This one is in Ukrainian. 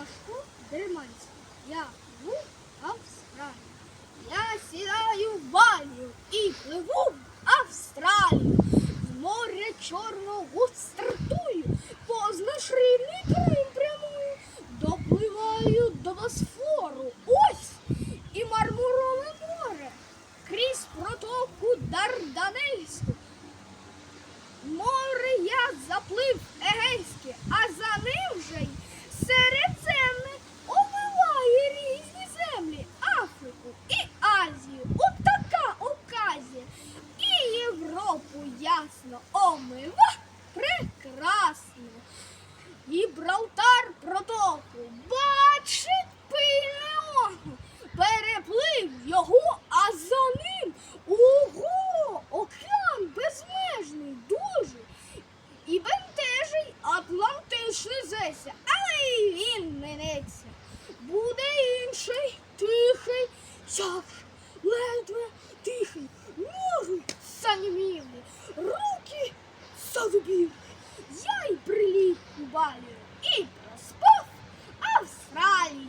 Сашко Дерманський. Я пливу в Австралію. Я сідаю в баню і пливу в Австралію. Море чорного ясно омива прекрасно. Гібралтар протоку бачить пильне око, переплив його, а за ним ого, океан безмежний, дуже. І бентежий Атлантичний зеся, але й він минеться. Буде інший, тихий, як ледве голубів. Я й приліг у баню і проспав Австралію.